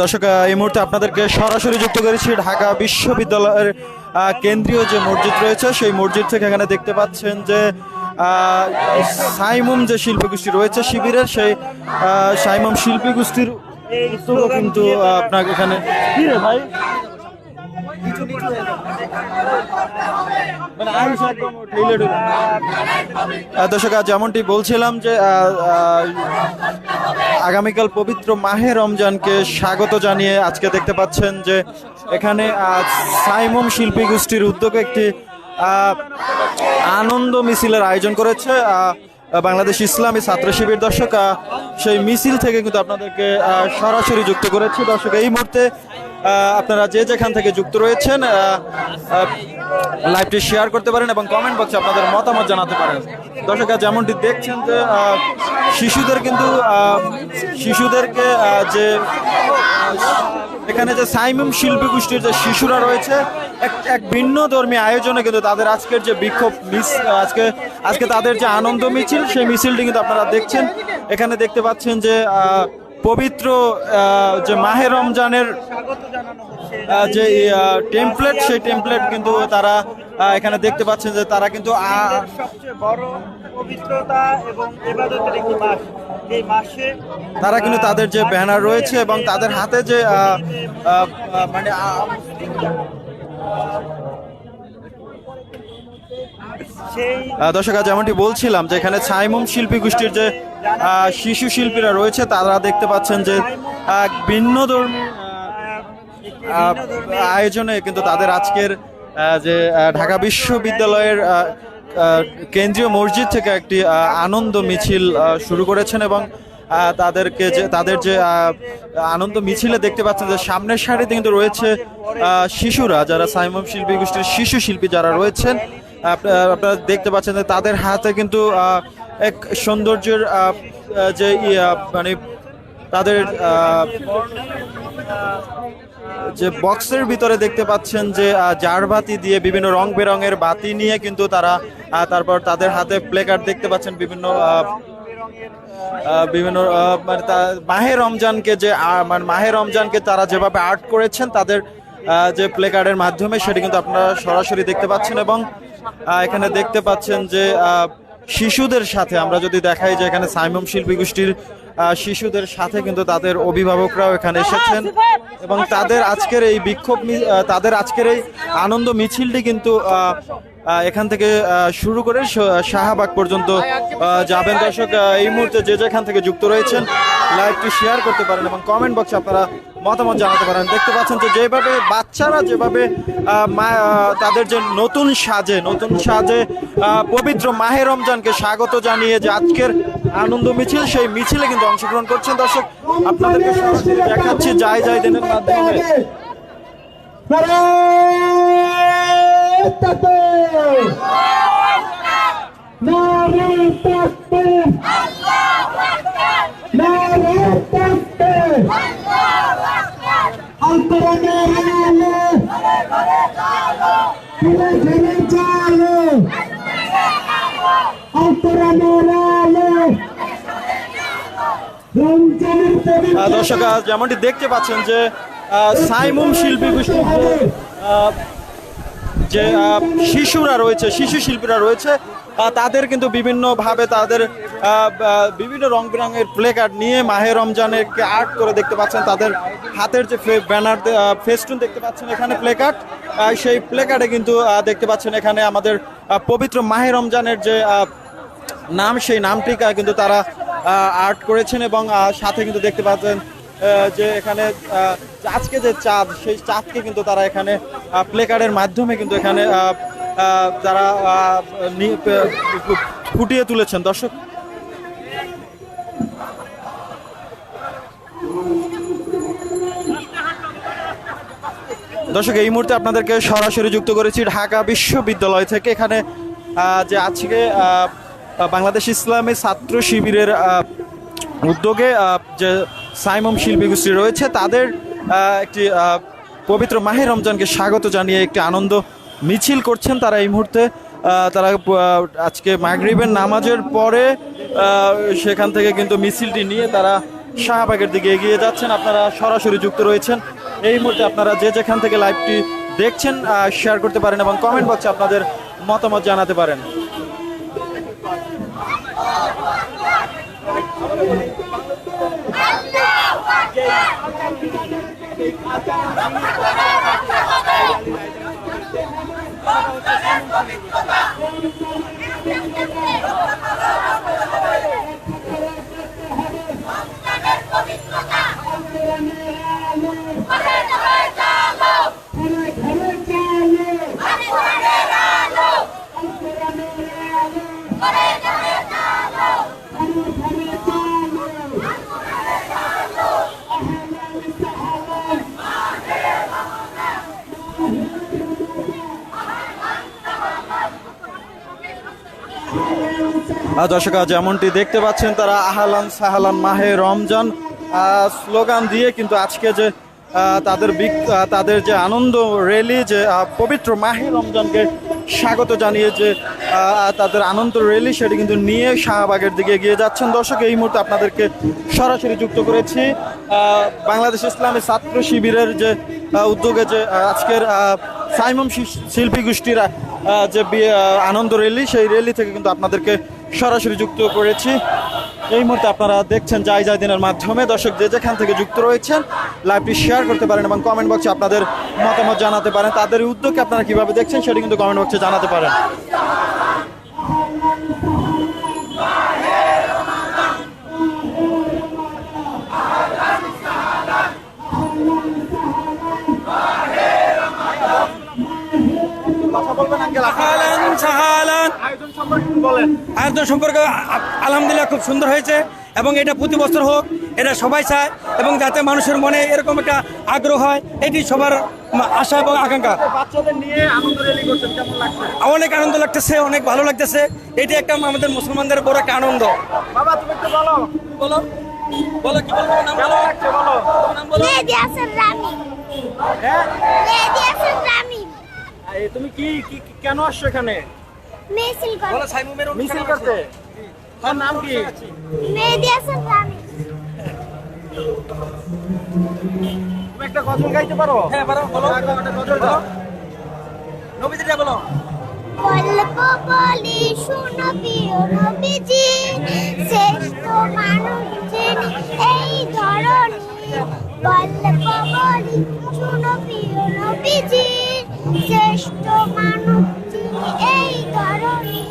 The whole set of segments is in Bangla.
দর্শক এই মুহূর্তে আপনাদেরকে সরাসরি যুক্ত করেছি ঢাকা বিশ্ববিদ্যালয়ের কেন্দ্রীয় যে মসজিদ রয়েছে, সেই মসজিদ থেকে এখানে দেখতে পাচ্ছেন যে সাইমুম যে শিল্পী গোষ্ঠী রয়েছে শিবিরের, সেই সাইমুম শিল্পী গোষ্ঠীর কিন্তু আপনার এখানে মানে দর্শক যেমনটি বলছিলাম যে আগামীকাল পবিত্র মাহে রমজানকে স্বাগত জানিয়ে আজকে দেখতে পাচ্ছেন যে এখানে আহ, সাইমুম শিল্পী গোষ্ঠীর উদ্যোগে একটি আনন্দ মিছিলের আয়োজন করেছে বাংলাদেশ ইসলামী ছাত্র শিবির। দর্শক সেই মিছিল থেকে কিন্তু আপনাদেরকে সরাসরি যুক্ত করেছি। দর্শক এই মুহূর্তে আপনারা যে যেখান থেকে যুক্ত রয়েছেন লাইভটি শেয়ার করতে পারেন এবং কমেন্ট বক্সে আপনাদের মতামত জানাতে পারেন। দর্শক যেমনটি দেখছেন যে শিশুদের কিন্তু শিশুদেরকে যে, এখানে যে সাইমুম শিল্পী গোষ্ঠীর যে শিশুরা রয়েছে, এক এক ভিন্ন ধর্মী আয়োজনে কিন্তু তাদের আজকের যে বিক্ষোভ মিস, আজকে আজকে তাদের যে আনন্দ মিছিল, সেই মিছিলটি কিন্তু আপনারা দেখছেন। এখানে দেখতে পাচ্ছেন যে পবিত্র যে মাহে রমজানের যে টেমপ্লেট সেই টেমপ্লেট কিন্তু তারা এখানে দেখতে পাচ্ছেন যে তারা কিন্তু সবচেয়ে বড় পবিত্রতা এবং এবাদতের একটি মাস। এই মাসে তারা কিন্তু তাদের যে ব্যানার রয়েছে এবং তাদের হাতে যে মানে দর্শক যেমনটি বলছিলাম যে এখানে ছাইমুম শিল্পী গোষ্ঠীর যে শিশু শিল্পীরা রয়েছে তারা দেখতে পাচ্ছেন যে ভিন্ন ধর্মী আয়োজনে কিন্তু তাদের আজকের যে ঢাকা বিশ্ববিদ্যালয়ের কেন্দ্রীয় মসজিদ থেকে একটি আনন্দ মিছিল শুরু করেছেন এবং তাদেরকে যে, তাদের যে আনন্দ মিছিলে দেখতে পাচ্ছেন যে সামনের সারিতে কিন্তু রয়েছে শিশুরা, যারা সাইমম শিল্পী, গোষ্ঠীর শিশু শিল্পী যারা রয়েছেন আপনারা দেখতে পাচ্ছেন যে তাদের হাতে কিন্তু এক সৌন্দর্যের যে মানে তাদের যে বক্সের ভিতরে দেখতে পাচ্ছেন যে জারবাতি দিয়ে বিভিন্ন রং বেরঙের বাতি নিয়ে কিন্তু তারা তারপর তাদের হাতে প্লেকার্ড দেখতে পাচ্ছেন বিভিন্ন বিভিন্ন মানে মাহে রমজানকে যে মানে মাহে রমজানকে তারা যেভাবে আর্ট করেছেন, তাদের যে প্লেকার্ডের মাধ্যমে সেটি কিন্তু আপনারা সরাসরি দেখতে পাচ্ছেন এবং এখানে দেখতে পাচ্ছেন যে শিশুদের সাথে আমরা যদি দেখাই যে এখানে সাইমম শিল্পী গোষ্ঠীর শিশুদের সাথে কিন্তু তাদের অভিভাবকরাও এখানে এসেছেন এবং তাদের আজকের এই বিক্ষোভ তাদের আজকের এই আনন্দ মিছিলটি কিন্তু এখান থেকে শুরু করে শাহবাগ পর্যন্ত যাবেন। দর্শক এই মুহূর্তে যে যেখান থেকে যুক্ত রয়েছেন, লাইভটি শেয়ার করতে পারেন এবং কমেন্ট বক্সে আপনারা মতামত জানাতে পারেন। দেখতে পাচ্ছেন যে যেভাবে বাচ্চারা যেভাবে তাদের যে নতুন সাজে নতুন সাজে পবিত্র মাহে রমজানকে স্বাগত জানিয়ে যে আজকের আনন্দ মিছিল সেই মিছিলে কিন্তু অংশগ্রহণ করছেন দর্শক আপনাদেরকে দেখাচ্ছি যাই যাই দিনের মাধ্যমে আহ, দর্শক যেমনটি দেখতে পাচ্ছেন যে সাইমুম শিল্পী গোষ্ঠীর যে, শিশুরা রয়েছে শিশু শিল্পীরা রয়েছে তাদের কিন্তু বিভিন্নভাবে তাদের বিভিন্ন রং বেরঙের প্লে কার্ড নিয়ে মাহে রমজানের আর্ট করে দেখতে পাচ্ছেন। তাদের হাতের যে ব্যানার ফেস্টুন দেখতে পাচ্ছেন এখানে প্লে কার্ড সেই প্লে কার্ডে কিন্তু দেখতে পাচ্ছেন এখানে আমাদের পবিত্র মাহে রমজানের যে নাম সেই নামটিকা কিন্তু তারা আর্ট করেছেন এবং সাথে কিন্তু দেখতে পাচ্ছেন যে এখানে আজকে যে চাঁদ, সেই চাঁদকে কিন্তু তারা এখানে প্লেকার্ডের মাধ্যমে কিন্তু এখানে তারা ফুটিয়ে তুলেছেন। দর্শক দর্শক, এই মুহূর্তে আপনাদেরকে সরাসরি যুক্ত করেছি ঢাকা বিশ্ববিদ্যালয় থেকে। এখানে যে আজকে বাংলাদেশ ইসলামী ছাত্র শিবিরের উদ্যোগে যে সাইমম শিল্পী গোষ্ঠী রয়েছে, তাদের একটি পবিত্র মাহে রমজানকে স্বাগত জানিয়ে একটি আনন্দ মিছিল করছেন তারা এই মুহূর্তে। তারা আজকে মাগরিবের নামাজের পরে সেখান থেকে কিন্তু মিছিলটি নিয়ে তারা শাহবাগের দিকে এগিয়ে যাচ্ছেন। আপনারা সরাসরি যুক্ত রয়েছেন। এই মুহূর্তে আপনারা যে যেখান থেকে লাইভটি দেখছেন শেয়ার করতে পারেন এবং কমেন্ট বক্সে আপনাদের মতামত জানাতে পারেন। আহ, দর্শক যেমনটি দেখতে পাচ্ছেন তারা, আহালান সাহালান মাহে রমজান। স্লোগান দিয়ে কিন্তু আজকে যে তাদের তাদের যে আনন্দ র্যালি, যে পবিত্র মাহে রমজানকে স্বাগত জানিয়ে যে তাদের আনন্দ র্যালি, সেটি কিন্তু নিয়ে শাহবাগের দিকে এগিয়ে যাচ্ছেন। দর্শক, এই মুহূর্তে আপনাদেরকে সরাসরি যুক্ত করেছি বাংলাদেশ ইসলামী ছাত্র শিবিরের যে উদ্যোগে যে আজকের সাইমম শিল্পী গোষ্ঠীরা যে আনন্দ র্যালি, সেই র্যালি থেকে কিন্তু আপনাদেরকে সরাসরি যুক্ত করেছি। এই মুহূর্তে আপনারা দেখছেন যাই যাই দিনের মাধ্যমে। দর্শক যে যেখান থেকে যুক্ত রয়েছেন লাইভটি শেয়ার করতে পারেন এবং কমেন্ট বক্সে আপনাদের মতামত জানাতে পারেন। তাদের উদ্যোগকে আপনারা কীভাবে দেখছেন, সেটি কিন্তু কমেন্ট বক্সে জানাতে পারেন। সাহালান আয়োজন সম্পর্কে একটু বলেন। আয়োজন সম্পর্কে আ- আলহামদুলিল্লাহ খুব সুন্দর হয়েছে এবং এটা প্রতি বছর হোক এটা সবাই চায় এবং যাতে মানুষের মনে এরকম একটা আগ্রহ হয় এটি সবার আশা এবং আকাঙ্ক্ষা। বাচ্চাদের নিয়ে আনন্দ র্যালি করছেন কেমন লাগছে? অনেক আনন্দ লাগতেছে অনেক ভালো লাগতেছে। এটি একটা আমাদের মুসলমানদের বড় একটা আনন্দ। বাবা তুমি একটু বলো। বলো বলো কি বলব নাম বলো? নাম বলো? মেহেদি তুমি কি কেন আসছো এখানে? মিছিল করে। বলো সাইমুমের মিছিল করতে। তার নাম কি? মেহেদি হাসান তুমি একটা গজল গাইতে পারো? হ্যাঁ বলো বলো। একটা গজল গাও নবীজিটা বলো। গল্প বলি শুনো প্রিয় নবীজি। শ্রেষ্ঠ মানুষ এই ধরনী গল্প বলি শুনো প্রিয় নবীজি শ্রেষ্ঠ মানুষ যিনি এই ধরনী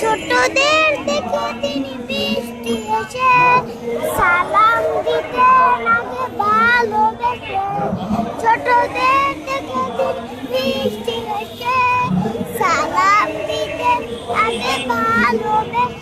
ছোটদের দেখে তিনি বৃষ্টি এসে সালাম দিতে লাগে, ভালোবেসে। ছোটদের দেখে তিনি বৃষ্টি এসে সালাম দিতে লাগে, ভালোবেসে।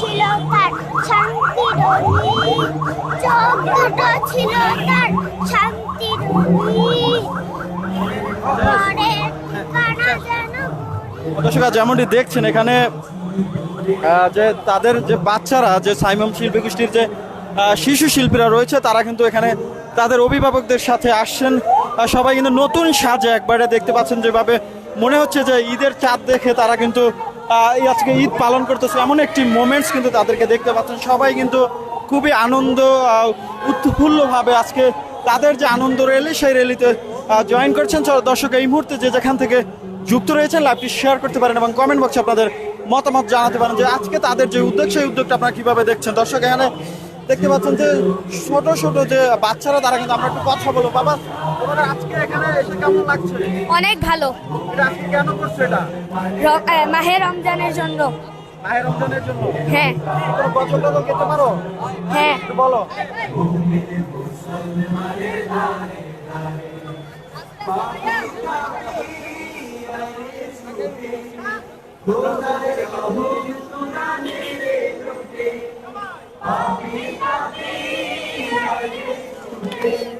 ছিল তার শান্তির চোখ ছিল তার দর্শক যেমনটি দেখছেন, এখানে যে তাদের যে বাচ্চারা, যে সাইমম শিল্পী গোষ্ঠীর যে শিশু শিল্পীরা রয়েছে, তারা কিন্তু এখানে তাদের অভিভাবকদের সাথে আসছেন। সবাই কিন্তু নতুন সাজে একবারে দেখতে পাচ্ছেন যেভাবে মনে হচ্ছে যে ঈদের চাঁদ দেখে তারা কিন্তু আজকে ঈদ পালন করতেছে। এমন একটি মোমেন্টস কিন্তু তাদেরকে দেখতে পাচ্ছেন। সবাই কিন্তু খুবই আনন্দ উৎফুল্লভাবে আজকে তাদের যে আনন্দ রেলি সেই রেলিতে জয়েন করছেন। দর্শক, এই মুহূর্তে যে যেখান থেকে যুক্ত রয়েছেন লাইভটি শেয়ার করতে পারেন এবং কমেন্ট বক্সে আপনাদের মতামত জানাতে পারেন যে আজকে তাদের যে উদ্যোগ, সেই উদ্যোগটা আপনারা কীভাবে দেখছেন? দর্শক, এখানে দেখতে পাচ্ছেন যে ছোট ছোট যে বাচ্চারা তারা কিন্তু আমরা একটু কথা বলব। বাবা তোমাদের আজকে এখানে এসে কেমন লাগছে? অনেক ভালো। আজকে কেন করছ এটা? মাহে রমজানের জন্য। হ্যাঁ। বলো। Amen. Amen.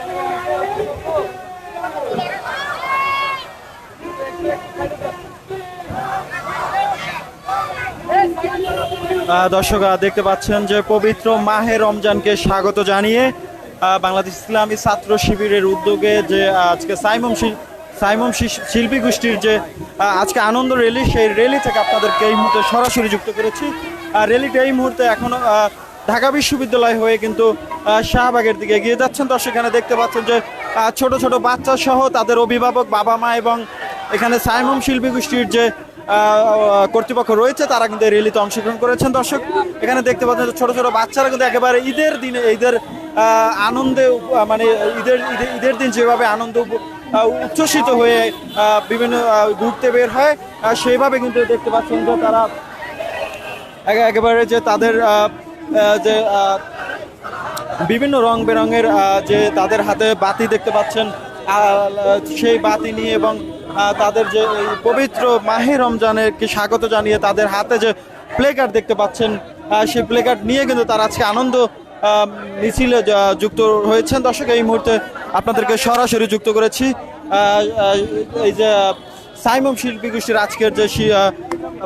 দর্শক দেখতে পাচ্ছেন যে পবিত্র মাহে রমজানকে স্বাগত জানিয়ে বাংলাদেশ ইসলামী ছাত্র শিবিরের উদ্যোগে যে আজকে সাইমম সাইমম শিল্পী গোষ্ঠীর যে আজকে আনন্দ র্যালি সেই র্যালি থেকে আপনাদেরকে এই মুহূর্তে সরাসরি যুক্ত করেছি। আর র্যালিটা এই মুহূর্তে এখনও আহ, ঢাকা বিশ্ববিদ্যালয় হয়ে কিন্তু শাহবাগের দিকে এগিয়ে যাচ্ছেন। দর্শক এখানে দেখতে পাচ্ছেন যে ছোট ছোট বাচ্চা সহ তাদের অভিভাবক বাবা মা এবং এখানে সাইমম শিল্পী গোষ্ঠীর যে কর্তৃপক্ষ রয়েছে, তারা কিন্তু এই র্যালিতে অংশগ্রহণ করেছেন। দর্শক, এখানে দেখতে পাচ্ছেন ছোট ছোট বাচ্চারা কিন্তু একেবারে ঈদের দিনে, ঈদের আনন্দে মানে ঈদের, ঈদের- দিন যেভাবে আনন্দ উচ্ছ্বসিত হয়ে বিভিন্ন ঘুরতে বের হয় সেইভাবে কিন্তু দেখতে পাচ্ছেন যে তারা একেবারে যে তাদের যে বিভিন্ন রং বেরঙের যে তাদের হাতে বাতি দেখতে পাচ্ছেন সেই বাতি নিয়ে এবং তাদের যে এই পবিত্র মাহে রমজানেরকে স্বাগত জানিয়ে তাদের হাতে যে প্লে কার্ড দেখতে পাচ্ছেন সেই প্লে কার্ড নিয়ে কিন্তু তারা আজকে আনন্দ মিছিলে যুক্ত হয়েছেন। দর্শক, এই মুহূর্তে আপনাদেরকে সরাসরি যুক্ত করেছি এই যে সাইমম শিল্পী গোষ্ঠীর আজকের যে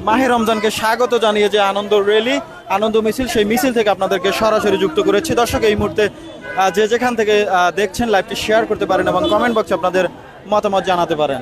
মাহে রমজানকে স্বাগত জানিয়ে যে আনন্দ র্যালি আনন্দ মিছিল, সেই মিছিল থেকে আপনাদেরকে সরাসরি যুক্ত করেছি। দর্শক, এই মুহূর্তে যে যেখান থেকে দেখছেন লাইভটি শেয়ার করতে পারেন এবং কমেন্ট বক্সে আপনাদের মতামত জানাতে পারেন।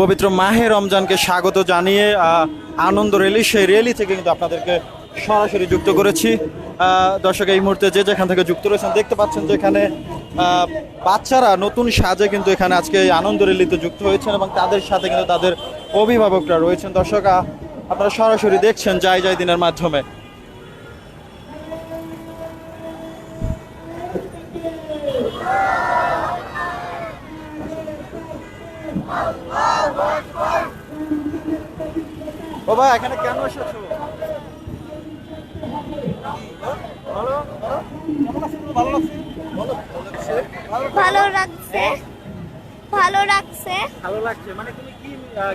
পবিত্র মাহে রমজানকে স্বাগত জানিয়ে আনন্দ রেলি সেই র্যালি থেকে কিন্তু আপনাদেরকে সরাসরি যুক্ত করেছি। দর্শক, এই মুহূর্তে যে যেখান থেকে যুক্ত রয়েছেন, দেখতে পাচ্ছেন যে এখানে বাচ্চারা নতুন সাজে কিন্তু এখানে আজকে আনন্দ রেলিতে যুক্ত হয়েছেন এবং তাদের সাথে কিন্তু তাদের অভিভাবকরা রয়েছেন। দর্শক আপনারা সরাসরি দেখছেন যাই যাই দিনের মাধ্যমে। বাবা এখানে কেন এসেছ? ভালো ভালো লাগছে? ভালো লাগছে। ভালো লাগছে। ভালো লাগছে। মানে তুমি কি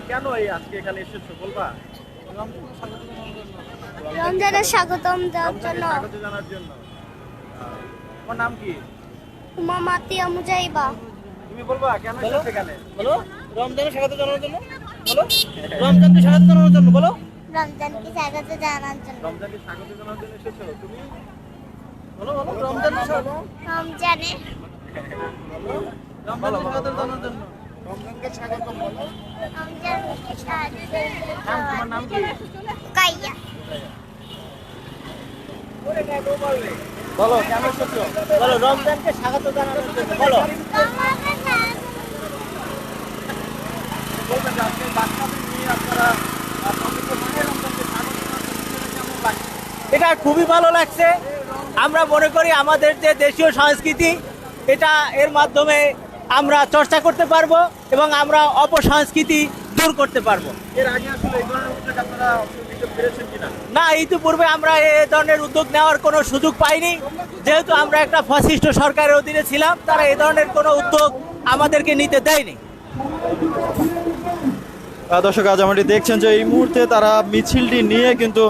কেন এই আজকে এখানে এসেছ বলবা? রমজানের স্বাগতম দেওয়ার জন্য। স্বাগত জানার জন্য। তোমার নাম কি? উমা মাতিয়া মুজাইবা তুমি বলবা কেন এসেছ এখানে? বলো। রমজানের স্বাগত জানানোর জন্য? বলো। রমজানকে স্বাগত জানানোর জন্য বলো। রমজানকে স্বাগত জানার জন্য। রমজানকে স্বাগত জানার জন্য এসেছ? তুমি? বলো বলো রমজানের স্বাগত রমজানে রমজানের স্বাগত জানানোর জন্য। রমজানকে স্বাগত তোমার নাম কি? কাইয়া বলো কেন এসেছ? বলো রমজানকে স্বাগত জানানোর জন্য। বলো বলবেন যে আজকে বাচ্চাদের নিয়ে আপনারা আহ, পবিত্র মাহে রমজানকে স্বাগত জানার জন্য এসেছেন, কেমন লাগছে? এটা খুবই ভালো লাগছে। আমরা মনে করি আমাদের যে দেশীয় সংস্কৃতি এটা এর মাধ্যমে আমরা চর্চা করতে পারব এবং আমরা অপসংস্কৃতি দূর করতে পারব। না ইতিপূর্বে আমরা এ ধরনের উদ্যোগ নেওয়ার কোনো সুযোগ পাইনি। যেহেতু আমরা একটা ফসিস্ট সরকারের অধীনে ছিলাম তারা এ ধরনের কোনো উদ্যোগ আমাদেরকে নিতে দেয়নি। দর্শক, আজ আমাদের দেখছেন যে এই মুহূর্তে তারা মিছিলটি নিয়ে কিন্তু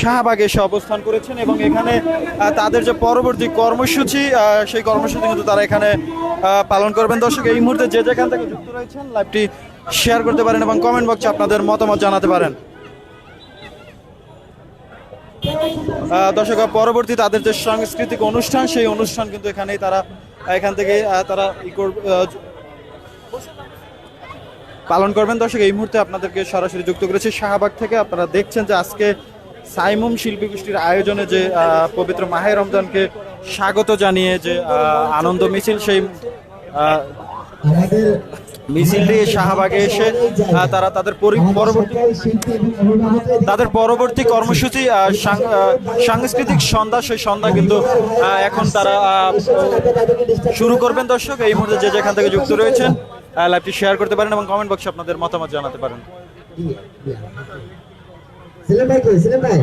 শাহবাগে এসে অবস্থান করেছেন এবং এখানে তাদের যে পরবর্তী কর্মসূচি সেই কর্মসূচি কিন্তু তারা এখানে পালন করবেন। দর্শক, এই মুহূর্তে যে যেখান থেকে যুক্ত রয়েছেন, লাইভটি শেয়ার করতে পারেন এবং কমেন্ট বক্সে আপনাদের মতামত জানাতে পারেন। দর্শক, পরবর্তী তাদের যে সাংস্কৃতিক অনুষ্ঠান, সেই অনুষ্ঠান কিন্তু এখানেই তারা, এখান থেকে তারা পালন করবেন। দর্শক, এই মুহূর্তে আপনাদেরকে সরাসরি যুক্ত করেছি শাহবাগ থেকে। আপনারা দেখছেন যে আজকে সাইমুম শিল্পী গোষ্ঠীর আয়োজনে যে পবিত্র মাহে রমজানকে স্বাগত জানিয়ে যে আনন্দ মিছিল, সেই মিছিলটি শাহবাগে এসে তারা তাদের পরবর্তী তাদের পরবর্তী কর্মসূচি সাংস্কৃতিক সন্ধ্যা, সেই সন্ধ্যা কিন্তু এখন তারা শুরু করবেন। দর্শক, এই মুহূর্তে যে যেখান থেকে যুক্ত রয়েছেন লাইভটি শেয়ার করতে পারেন এবং কমেন্ট বক্সে আপনাদের মতামত জানাতে পারেন। সেলিম ভাই সেলিম ভাই?